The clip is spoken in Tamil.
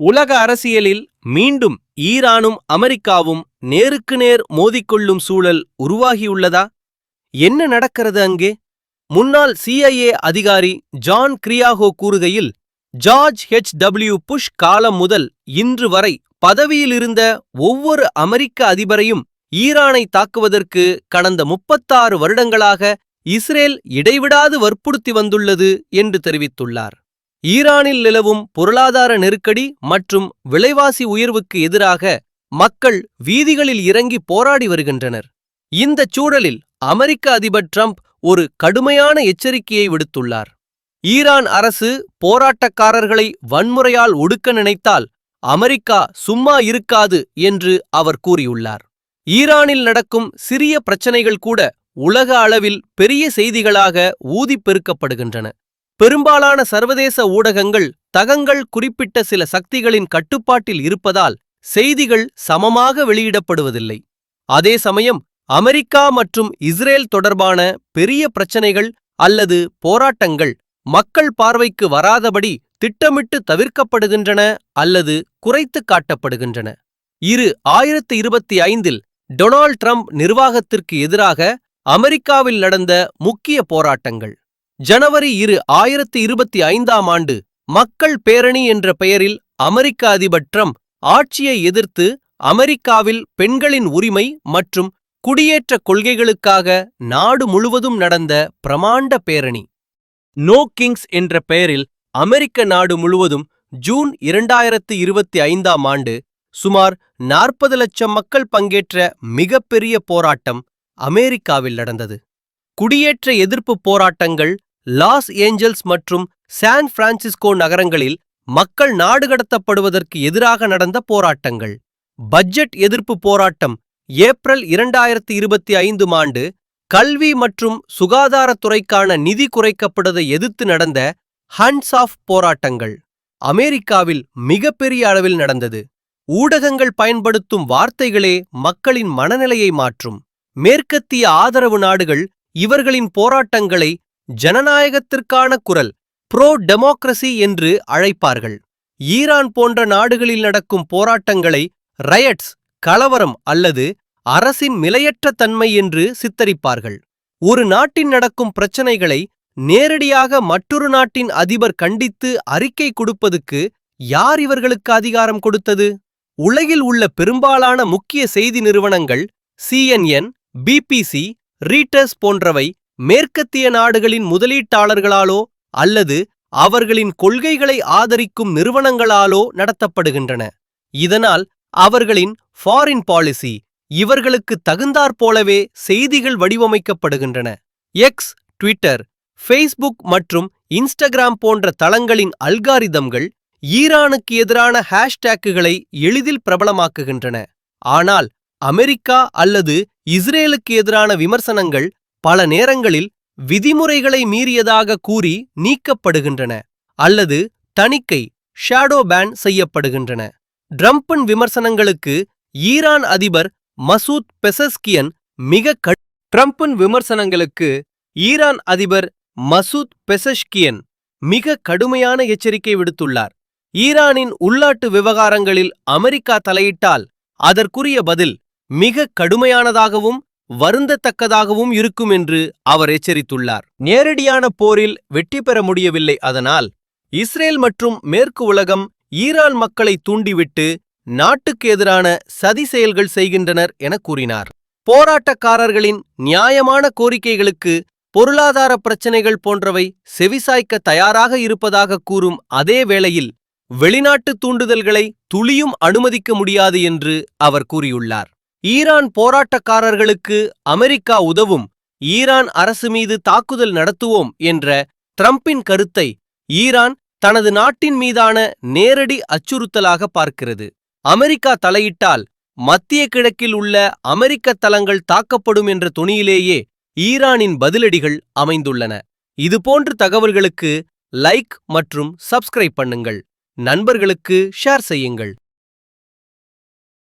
உலக அரசியலில் மீண்டும் ஈரானும் அமெரிக்காவும் நேருக்கு நேர் மோதிக்கொள்ளும் சூழல் உருவாகியுள்ளதா? என்ன நடக்கிறது அங்கே? முன்னாள் சிஐஏ அதிகாரி ஜான் கிரியாகோ கூறுகையில் ஜார்ஜ் ஹெச் டபிள்யூ புஷ் காலம் முதல் இன்று வரை பதவியில் இருந்த ஒவ்வொரு அமெரிக்க அதிபரையும் ஈரானை தாக்குவதற்கு கடந்த முப்பத்தாறு வருடங்களாக இஸ்ரேல் இடைவிடாது வற்புறுத்தி வந்துள்ளது என்று தெரிவித்துள்ளார். ஈரானில் நிலவும் பொருளாதார நெருக்கடி மற்றும் விலைவாசி உயர்வுக்கு எதிராக மக்கள் வீதிகளில் இறங்கி போராடி வருகின்றனர். இந்தச் சூழலில் அமெரிக்க அதிபர் ட்ரம்ப் ஒரு கடுமையான எச்சரிக்கையை விடுத்துள்ளார். ஈரான் அரசு போராட்டக்காரர்களை வன்முறையால் ஒடுக்க நினைத்தால் அமெரிக்கா சும்மா இருக்காது என்று அவர் கூறியுள்ளார். ஈரானில் நடக்கும் சிறிய பிரச்சனைகள் கூட உலக அளவில் பெரிய செய்திகளாக ஊதிப் பெருக்கப்படுகின்றன. பெரும்பாலான சர்வதேச ஊடகங்கள் தகங்கள் குறிப்பிட்ட சில சக்திகளின் கட்டுப்பாட்டில் இருப்பதால் செய்திகள் சமமாக வெளியிடப்படுவதில்லை. அதே சமயம் அமெரிக்கா மற்றும் இஸ்ரேல் தொடர்பான பெரிய பிரச்சனைகள் அல்லது போராட்டங்கள் மக்கள் பார்வைக்கு வராதபடி திட்டமிட்டு தவிர்க்கப்படுகின்றன அல்லது குறைத்து காட்டப்படுகின்றன. இரு ஆயிரத்து இருபத்தி ஐந்தில் டொனால்ட் ட்ரம்ப் நிர்வாகத்திற்கு எதிராக அமெரிக்காவில் நடந்த முக்கிய போராட்டங்கள். ஜனவரி இரு ஆயிரத்து இருபத்தி ஐந்தாம் ஆண்டு மக்கள் பேரணி என்ற பெயரில் அமெரிக்க அதிபர் ட்ரம்ப் ஆட்சியை எதிர்த்து அமெரிக்காவில் பெண்களின் உரிமை மற்றும் குடியேற்ற கொள்கைகளுக்காக நாடு முழுவதும் நடந்த பிரமாண்ட பேரணி. நோ கிங்ஸ் என்ற பெயரில் அமெரிக்க நாடு முழுவதும் ஜூன் இரண்டாயிரத்து இருபத்தி ஐந்தாம் ஆண்டு சுமார் நாற்பது லட்சம் மக்கள் பங்கேற்ற மிகப்பெரிய போராட்டம் அமெரிக்காவில் நடந்தது. குடியேற்ற எதிர்ப்பு போராட்டங்கள் லாஸ் ஏஞ்சல்ஸ் மற்றும் சான் பிரான்சிஸ்கோ நகரங்களில் மக்கள் நாடு கடத்தப்படுவதற்கு எதிராக நடந்த போராட்டங்கள். பட்ஜெட் எதிர்ப்பு போராட்டம் ஏப்ரல் இரண்டாயிரத்தி இருபத்தி ஐந்து ஆண்டு கல்வி மற்றும் சுகாதாரத்துறைக்கான நிதி குறைக்கப்படுவதை எதிர்த்து நடந்த ஹன்ஸ் ஆஃப் போராட்டங்கள் அமெரிக்காவில் மிகப்பெரிய அளவில் நடந்தது. ஊடகங்கள் பயன்படுத்தும் வார்த்தைகளே மக்களின் மனநிலையை மாற்றும். மேற்கத்திய ஆதரவு நாடுகள் இவர்களின் போராட்டங்களை ஜனநாயகத்திற்கான குரல் புரோ டெமோக்ரசி என்று அழைப்பார்கள். ஈரான் போன்ற நாடுகளில் நடக்கும் போராட்டங்களை ரயட்ஸ் கலவரம் அல்லது அரசின் நிலையற்ற தன்மை என்று சித்தரிப்பார்கள். ஒரு நாட்டின் நடக்கும் பிரச்சனைகளை நேரடியாக மற்றொரு நாட்டின் அதிபர் கண்டித்து அறிக்கை கொடுப்பதுக்கு யார் இவர்களுக்கு அதிகாரம் கொடுத்தது? உலகில் உள்ள பெரும்பாலான முக்கிய செய்தி நிறுவனங்கள் சிஎன்என் பிபிசி ரீட்டர்ஸ் போன்றவை மேற்கத்திய நாடுகளின் முதலீட்டாளர்களாலோ அல்லது அவர்களின் கொள்கைகளை ஆதரிக்கும் நிறுவனங்களாலோ நடத்தப்படுகின்றன. இதனால் அவர்களின் ஃபாரின் பாலிசி இவர்களுக்கு தகுந்தாற்போலவே செய்திகள் வடிவமைக்கப்படுகின்றன. எக்ஸ் ட்விட்டர் ஃபேஸ்புக் மற்றும் இன்ஸ்டாகிராம் போன்ற தளங்களின் அல்காரிதம்கள் ஈரானுக்கு எதிரான ஹேஷ்டேக்குகளை எளிதில் பிரபலமாக்குகின்றன. ஆனால் அமெரிக்கா அல்லது இஸ்ரேலுக்கு எதிரான விமர்சனங்கள் பல நேரங்களில் விதிமுறைகளை மீறியதாக கூறி நீக்கப்படுகின்றன அல்லது தணிக்கை ஷேடோ பேன் செய்யப்படுகின்றன. ட்ரம்பின் விமர்சனங்களுக்கு ஈரான் அதிபர் மசூத் பெசஸ்கியன் மிக ட்ரம்பின் விமர்சனங்களுக்கு ஈரான் அதிபர் மசூத் பெசஷ்கியன் மிக கடுமையான எச்சரிக்கை விடுத்துள்ளார். ஈரானின் உள்நாட்டு விவகாரங்களில் அமெரிக்கா தலையிட்டால் அதற்குரிய பதில் மிக கடுமையானதாகவும் வருந்தத்தக்கதாகவும் இருக்கும் என்று அவர் எச்சரித்துள்ளார். நேரடியான போரில் வெற்றி பெற முடியவில்லை அதனால் இஸ்ரேல் மற்றும் மேற்கு உலகம் ஈரான் மக்களை தூண்டிவிட்டு நாட்டுக்கு எதிரான சதி செயல்கள் செய்கின்றனர் என கூறினார். போராட்டக்காரர்களின் நியாயமான கோரிக்கைகளுக்கு பொருளாதார பிரச்சினைகள் போன்றவை செவிசாய்க்க தயாராக இருப்பதாக கூறும் அதே வேளையில் வெளிநாட்டு தூண்டுதல்களை துளியும் அனுமதிக்க முடியாது என்று அவர் கூறியுள்ளார். ஈரான் போராட்டக்காரர்களுக்கு அமெரிக்கா உதவும் ஈரான் அரசு மீது தாக்குதல் நடத்துவோம் என்ற ட்ரம்பின் கருத்தை ஈரான் தனது நாட்டின் மீதான நேரடி அச்சுறுத்தலாக பார்க்கிறது. அமெரிக்கா தலையிட்டால் மத்திய கிழக்கில் உள்ள அமெரிக்க தளங்கள் தாக்கப்படும் என்ற துணியிலேயே ஈரானின் பதிலடிகள் அமைந்துள்ளன. இதுபோன்ற தகவல்களுக்கு லைக் மற்றும் சப்ஸ்கிரைப் பண்ணுங்கள். நண்பர்களுக்கு ஷேர் செய்யுங்கள்.